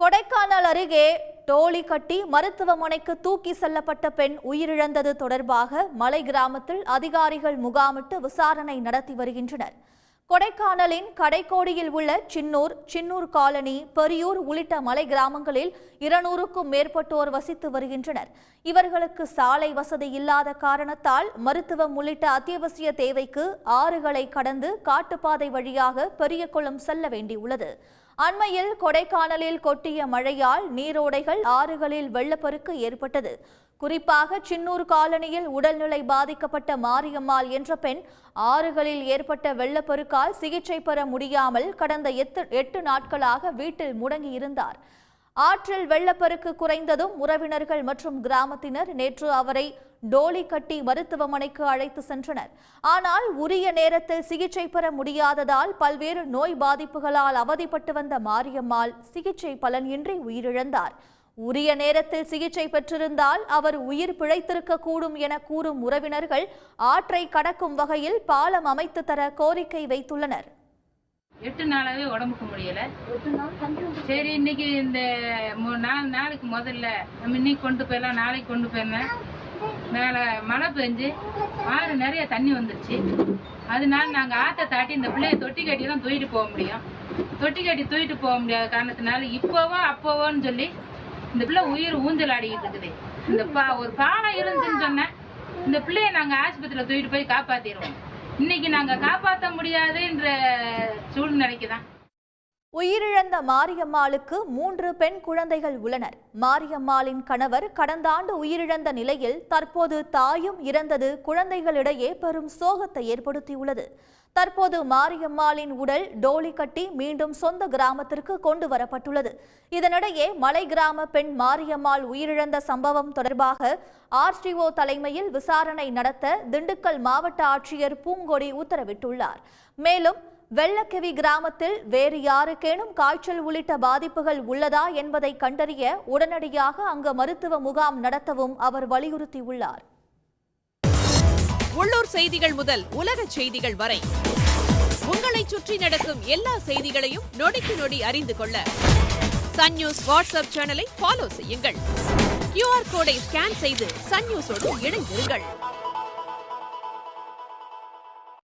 கொடைக்கானல் அருகே டோலி கட்டி மருத்துவமனைக்கு தூக்கி செல்லப்பட்ட பெண் உயிரிழந்தது தொடர்பாக மலை கிராமத்தில் அதிகாரிகள் முகாமிட்டு விசாரணை நடத்தி வருகின்றனர். கொடைக்கானலின் கடைக்கோடியில் உள்ள சின்னூர் சின்னூர் காலனி பெரியூர் உள்ளிட்ட மலை கிராமங்களில் இருநூறுக்கும் மேற்பட்டோர் வசித்து வருகின்றனர். இவர்களுக்கு சாலை வசதி இல்லாத காரணத்தால் மருத்துவம் உள்ளிட்ட அத்தியாவசிய தேவைக்கு ஆறுகளை கடந்து காட்டுப்பாதை வழியாக பெரியகுளம் செல்ல வேண்டியுள்ளது. அண்மையில் கொடைக்கானலில் கொட்டிய மழையால் நீரோடைகள் ஆறுகளில் வெள்ளப்பெருக்கு ஏற்பட்டது. குறிப்பாக சின்னூர் காலனியில் உடல்நிலை பாதிக்கப்பட்ட மாரியம்மாள் என்ற பெண் ஆறுகளில் ஏற்பட்ட வெள்ளப்பெருக்கால் சிகிச்சை பெற முடியாமல் கடந்த எட்டு எட்டு நாட்களாக வீட்டில் முடங்கியிருந்தார். ஆற்றில் வெள்ளப்பெருக்கு குறைந்ததும் உறவினர்கள் மற்றும் கிராமத்தினர் நேற்று அவரை டோலி கட்டி மருத்துவமனைக்கு அழைத்து சென்றனர். ஆனால் உரிய நேரத்தில் சிகிச்சை பெற முடியாததால் பல்வேறு நோய் பாதிப்புகளால் அவதிப்பட்டு வந்த மாரியம்மாள் சிகிச்சை பலனின்றி உயிரிழந்தார். உரிய நேரத்தில் சிகிச்சை பெற்றிருந்தால் அவர் உயிர் பிழைத்திருக்க கூடும் என கூறும் உறவினர்கள் ஆற்றை கடக்கும் வகையில் பாலம் அமைத்து தர கோரிக்கை வைத்துள்ளனர். எட்டு நாளாவே உடம்புக்கு முடியல. சரி இன்னைக்கு இந்த நாலு நாளைக்கு முதல்ல. நம்ம இன்னைக்கு கொண்டு போயிடலாம் நாளைக்கு கொண்டு போயிருந்தேன் மேலே மழை பெஞ்சு ஆறு நிறைய தண்ணி வந்துருச்சு. அதனால நாங்கள் ஆற்றை தாட்டி இந்த பிள்ளைய தொட்டி கட்டி தான் தூக்கிட்டு போக முடியும். தொட்டி கட்டி தூக்கிட்டு போக முடியாத காரணத்தினால இப்போவோ அப்போவோன்னு சொல்லி இந்த பிள்ளை உயிர் ஊஞ்சல் ஆடிக்கிட்டு இருக்குது. இந்த பா ஒரு பாலம் இருந்துச்சுன்னு சொன்னேன். இந்த பிள்ளைய நாங்கள் ஆஸ்பத்திரியில் தூக்கிட்டு போய் காப்பாற்றிடுவோம் இன்னைக்கு நாங்கள் காப்பாற்ற முடியாதுன்ற சூழ்நிலைக்கு தான். உயிரிழந்த மாரியம்மாளுக்கு மூன்று பெண் குழந்தைகள் உள்ளனர். மாரியம்மாளின் கணவர் கடந்த ஆண்டு உயிரிழந்த நிலையில் தற்போது தாயும் இறந்தது குழந்தைகளிடையே பெரும் சோகத்தை ஏற்படுத்தியுள்ளது. தற்போது மாரியம்மாளின் உடல் டோலி கட்டி மீண்டும் சொந்த கிராமத்திற்கு கொண்டு வரப்பட்டுள்ளது. இதனிடையே மலை கிராம பெண் மாரியம்மாள் உயிரிழந்த சம்பவம் தொடர்பாக ஆர்டிஓ தலைமையில் விசாரணை நடத்த திண்டுக்கல் மாவட்ட ஆட்சியர் பூங்கொடி உத்தரவிட்டுள்ளார். மேலும் வெள்ளக்கிவி கிராமத்தில் வேறு யாருக்கேனும் காய்ச்சல் உள்ளிட்ட பாதிப்புகள் உள்ளதா என்பதை கண்டறிய உடனடியாக அங்கு மருத்துவ முகாம் நடத்தவும் அவர் வலியுறுத்தியுள்ளார். உள்ளூர் செய்திகள் முதல் உலக செய்திகள் வரை. உங்களைச் சுற்றி நடக்கும் எல்லா செய்திகளையும் நொடிக்கு நொடி அறிந்து கொள்ள. சன் நியூஸ் வாட்ஸ்அப் சேனலை ஃபாலோ செய்யுங்கள். கியூஆர் கோடை ஸ்கேன் செய்து சன் நியூஸோடு இணைந்திருங்கள்.